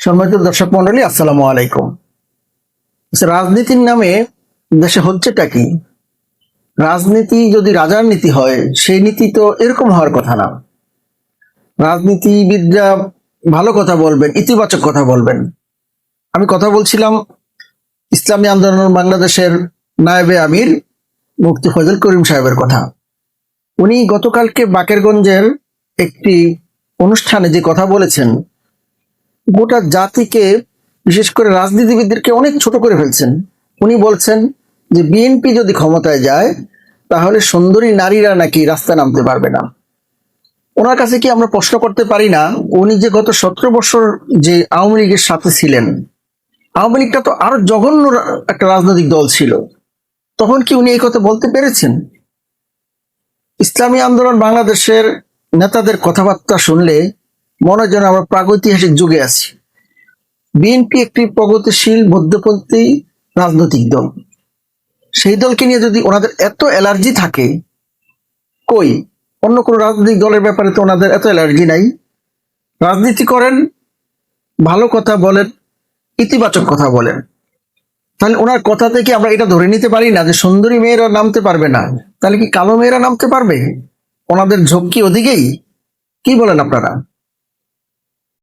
সম্মানিত দর্শক মন্ডলী আসসালামু আলাইকুম। আচ্ছা, রাজনীতির নামে দেশে হচ্ছেটা কি? রাজনীতি যদি রাজার নীতি হয় সেই নীতি তো এরকম হওয়ার কথা না। রাজনীতিবিদরা ভালো কথা বলবেন ইতিবাচক কথা বলবেন। আমি কথা বলছিলাম ইসলামী আন্দোলন বাংলাদেশের নায়েবে আমির মুফতি ফজল করিম সাহেবের কথা। উনি গতকালকে বাকেরগঞ্জের একটি অনুষ্ঠানে যে কথা বলেছেন গোটা জাতিকে, বিশেষ করে রাজনীতিবিদদেরকে অনেক ছোট করে ফেলছেন। উনি বলছেন যে, বিএনপি যদি ক্ষমতায় যায়, তাহলে সুন্দরী নারীরা নাকি রাস্তায় নামতে পারবে না। ওনার কাছে কি আমরা প্রশ্ন করতে পারি না? উনি যে গত সতেরো বছর যে আওয়ামী লীগের সাথে ছিলেন, আওয়ামী লীগটা তো আরও জঘন্য একটা রাজনৈতিক দল ছিল। তখন কি উনি এই কথা বলতে পেরেছেন? ইসলামী আন্দোলন বাংলাদেশের নেতাদের কথাবার্তা শুনলে মনে হয় যেন আমরা প্রাগৈতিহাসিক যুগে আছি। বিএনপি একটি প্রগতিশীল মধ্যপন্থী রাজনৈতিক দল। সেই দলকে নিয়ে যদি ওনাদের এত অ্যালার্জি থাকে, কই? অন্য কোনো রাজনৈতিক দলের ব্যাপারে তো ওনাদের এত অ্যালার্জি নাই। রাজনীতি করেন, ভালো কথা বলেন, ইতিবাচক কথা বলেন। তাহলে ওনার কথা থেকে আমরা এটা ধরে নিতে পারি না যে সুন্দরী মেয়েরা নামতে পারবে না। তাহলে কি কালো মেয়েরা নামতে পারবে? ওনাদের ঝোঁক কি ওদিকেই? কি বলেন আপনারা?